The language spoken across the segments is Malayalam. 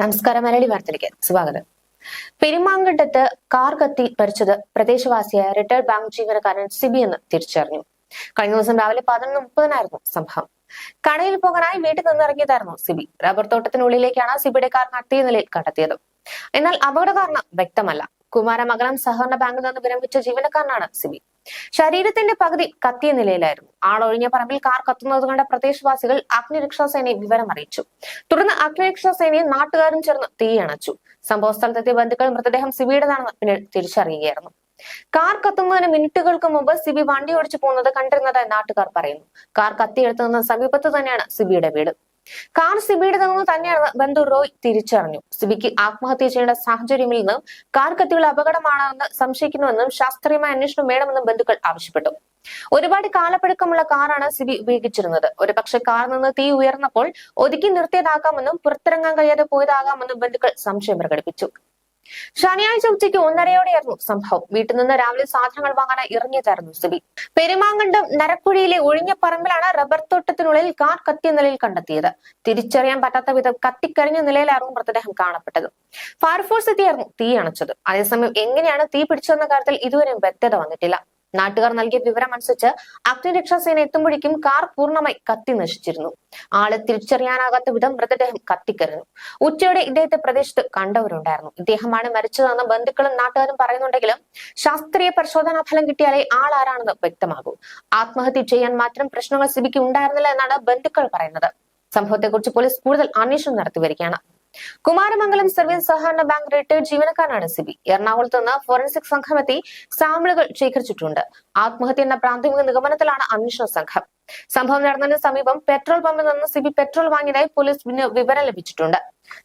നമസ്കാരം മലയാളി വാർത്തയിലേക്ക് സ്വാഗതം. പെരുമാങ്കണ്ടത്ത് കാർ കത്തി പരിച്ചത് പ്രദേശവാസിയായ റിട്ടയർഡ് ബാങ്ക് ജീവനക്കാരൻ സിബി എന്ന് തിരിച്ചറിഞ്ഞു. കഴിഞ്ഞ ദിവസം രാവിലെ പതിനൊന്ന് മുപ്പതിനായിരുന്നു സംഭവം. കടയിൽ പോകാനായി വീട്ടിൽ നിന്നിറങ്ങിയതായിരുന്നു സിബി. റബ്ബർ തോട്ടത്തിനുള്ളിലേക്കാണ് സിബിയുടെ കാർ നടത്തിയ നിലയിൽ കണ്ടെത്തിയത്. എന്നാൽ അപകട കാരണം വ്യക്തമല്ല. കുമാരമംഗലം സഹകരണ ബാങ്കിൽ നിന്ന് വിരമിച്ച ജീവനക്കാരനാണ് സിബി. ശരീരത്തിന്റെ പകുതി കത്തിയ നിലയിലായിരുന്നു. ആളൊഴിഞ്ഞ പറമ്പിൽ കാർ കത്തുന്നത് കണ്ട പ്രദേശവാസികൾ അഗ്നിരക്ഷാ സേനയെ വിവരം അറിയിച്ചു. തുടർന്ന് അഗ്നിരക്ഷാ സേനയും നാട്ടുകാരും ചേർന്ന് തീയണച്ചു സംഭവ സ്ഥലത്തെത്തിയ ബന്ധുക്കൾ മൃതദേഹം സിബിയുടെതാണെന്ന് പിന്നീട് തിരിച്ചറിയുകയായിരുന്നു. കാർ കത്തുന്നതിന് മിനിറ്റുകൾക്ക് മുമ്പ് സിബി വണ്ടി ഓടിച്ചു പോകുന്നത് കണ്ടിരുന്നതായി നാട്ടുകാർ പറയുന്നു. കാർ കത്തിയെടുത്തുനിന്ന് സമീപത്ത് തന്നെയാണ് സിബിയുടെ വീട്. കാർ സിബിയുടെ നിന്ന് തന്നെയാണ് ബന്ധു റോയ് തിരിച്ചറിഞ്ഞു. സിബിക്ക് ആത്മഹത്യ ചെയ്യേണ്ട സാഹചര്യമിൽ നിന്നും കാർ കത്തികൾ അപകടമാണെന്ന് സംശയിക്കുന്നുവെന്നും ശാസ്ത്രീയമായ അന്വേഷണം വേണമെന്നും ബന്ധുക്കൾ ആവശ്യപ്പെട്ടു. ഒരുപാട് കാലപ്പഴക്കമുള്ള കാറാണ് സിബി ഉപയോഗിച്ചിരുന്നത്. ഒരുപക്ഷെ കാറിൽ നിന്ന് തീ ഉയർന്നപ്പോൾ ഒതുക്കി നിർത്തിയതാകാമെന്നും പുറത്തിറങ്ങാൻ കഴിയാതെ പോയതാകാമെന്നും ബന്ധുക്കൾ സംശയം പ്രകടിപ്പിച്ചു. ശനിയാഴ്ച ഉച്ചയ്ക്ക് ഒന്നരയോടെയായിരുന്നു സംഭവം. വീട്ടിൽ നിന്ന് രാവിലെ സാധനങ്ങൾ വാങ്ങാൻ ഇറങ്ങിയതായിരുന്നു സുബി. പെരുമാങ്കണ്ടം നരക്കുഴിയിലെ ഒഴിഞ്ഞ പറമ്പിലാണ് റബ്ബർ തോട്ടത്തിനുള്ളിൽ കാർ കത്തിയ നിലയിൽ കണ്ടെത്തിയത്. തിരിച്ചറിയാൻ പറ്റാത്ത വിധം കത്തിക്കരിഞ്ഞ നിലയിലായിരുന്നു മൃതദേഹം കാണപ്പെട്ടത്. ഫയർഫോഴ്സ് എത്തിയായിരുന്നു തീ അണച്ചത്. അതേസമയം എങ്ങനെയാണ് തീ പിടിച്ചതെന്ന കാര്യത്തിൽ ഇതുവരെയും വ്യക്തത വന്നിട്ടില്ല. നാട്ടുകാർ നൽകിയ വിവരം അനുസരിച്ച് അഗ്നിരക്ഷാസേന എത്തുമ്പോഴേക്കും കാർ പൂർണമായി കത്തി നശിച്ചിരുന്നു. ആളെ തിരിച്ചറിയാനാകാത്ത വിധം മൃതദേഹം കത്തിക്കരുന്നു ഉച്ചയോടെ ഇദ്ദേഹത്തെ പ്രദേശത്ത് കണ്ടവരുണ്ടായിരുന്നു. ഇദ്ദേഹമാണ് മരിച്ചതെന്ന് ബന്ധുക്കളും നാട്ടുകാരും പറയുന്നുണ്ടെങ്കിലും ശാസ്ത്രീയ പരിശോധനാ ഫലം കിട്ടിയാലേ ആൾ വ്യക്തമാകൂ. ആത്മഹത്യ ചെയ്യാൻ മാത്രം പ്രശ്നങ്ങൾ സിബിക്ക് ഉണ്ടായിരുന്നില്ല എന്നാണ് ബന്ധുക്കൾ പറയുന്നത്. സംഭവത്തെക്കുറിച്ച് പോലീസ് കൂടുതൽ അന്വേഷണം നടത്തി വരികയാണ്. കുമാരമംഗലം സർവീസ് സഹകരണ ബാങ്ക് റിട്ടയർഡ് ജീവനക്കാരനാണ് സിബി. എറണാകുളത്ത് നിന്ന് ഫോറൻസിക് സംഘമെത്തി സാമ്പിളുകൾ ശേഖരിച്ചിട്ടുണ്ട്. ആത്മഹത്യ എന്ന പ്രാഥമിക നിഗമനത്തിലാണ് അന്വേഷണ സംഘം. സംഭവം നടന്നതിന് സമീപം പെട്രോൾ പമ്പിൽ നിന്ന് സിബി പെട്രോൾ വാങ്ങിയതായി പോലീസ് വിവരം ലഭിച്ചിട്ടുണ്ട്.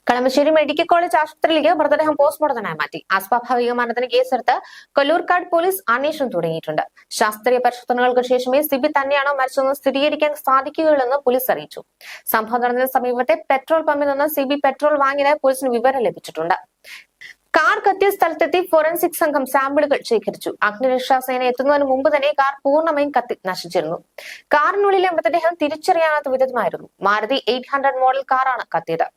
കളമശ്ശേരി മെഡിക്കൽ കോളേജ് ആശുപത്രിയിലേക്ക് മൃതദേഹം പോസ്റ്റ്മോർട്ടത്തിനായി മാറ്റി. അസ്വാഭാവിക മരണത്തിന് കേസെടുത്ത് കൊല്ലൂർക്കാട് പോലീസ് അന്വേഷണം തുടങ്ങിയിട്ടുണ്ട്. ശാസ്ത്രീയ പരിശോധനകൾക്ക് ശേഷമേ സിബി തന്നെയാണോ മരിച്ചതെന്ന് സ്ഥിരീകരിക്കാൻ സാധിക്കുകയുള്ളെന്ന് പോലീസ് അറിയിച്ചു. സംഭവം നടന്നതിന് സമീപത്തെ പെട്രോൾ പമ്പിൽ നിന്ന് സിബി പെട്രോൾ വാങ്ങിയതായി പോലീസിന് വിവരം ലഭിച്ചിട്ടുണ്ട്. കാർ കത്തിയ സ്ഥലത്തെത്തി ഫോറൻസിക് സംഘം സാമ്പിളുകൾ ശേഖരിച്ചു. അഗ്നിരക്ഷാസേന എത്തുന്നതിന് മുമ്പ് തന്നെ കാർ പൂർണമായും കത്തി നശിച്ചിരുന്നു. കാറിനുള്ളിലെ മൃതദേഹം തിരിച്ചറിയാനാത്ത വിധമായിരുന്നു മാരുതി എയ്റ്റ് ഹൺഡ്രഡ് മോഡൽ കാറാണ് കത്തിയത്.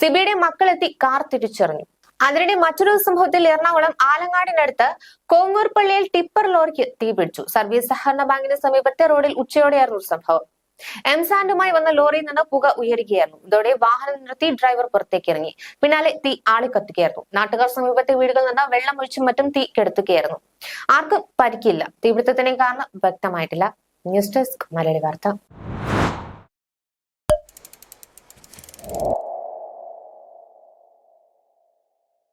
സിബിയുടെ മക്കളെത്തി കാർ തിരിച്ചറിഞ്ഞു. അതിനിടെ മറ്റൊരു സംഭവത്തിൽ എറണാകുളം ആലങ്ങാടിനടുത്ത് കോങ്ങൂർപ്പള്ളിയിൽ ടിപ്പർ ലോറിക്ക് തീപിടിച്ചു. സർവീസ് സഹകരണ ബാങ്കിന് സമീപത്തെ റോഡിൽ ഉച്ചയോടെയായിരുന്നു സംഭവം. എംസാൻഡുമായി വന്ന ലോറിയിൽ നിന്ന് പുക ഉയരുകയായിരുന്നു. ഇതോടെ വാഹനം നിർത്തി ഡ്രൈവർ പുറത്തേക്ക് ഇറങ്ങി. പിന്നാലെ തീ ആളിക്കത്തുകയായിരുന്നു. നാട്ടുകാർ സമീപത്തെ വീടുകളിൽ നിന്ന് വെള്ളം ഒഴിച്ചും മറ്റും തീ കെടുത്തുകയായിരുന്നു. ആർക്കും പരിക്കില്ല. തീപിടുത്തത്തിന് കാരണം വ്യക്തമായിട്ടില്ല. ന്യൂസ് ഡെസ്ക് മലയാളി വാർത്ത.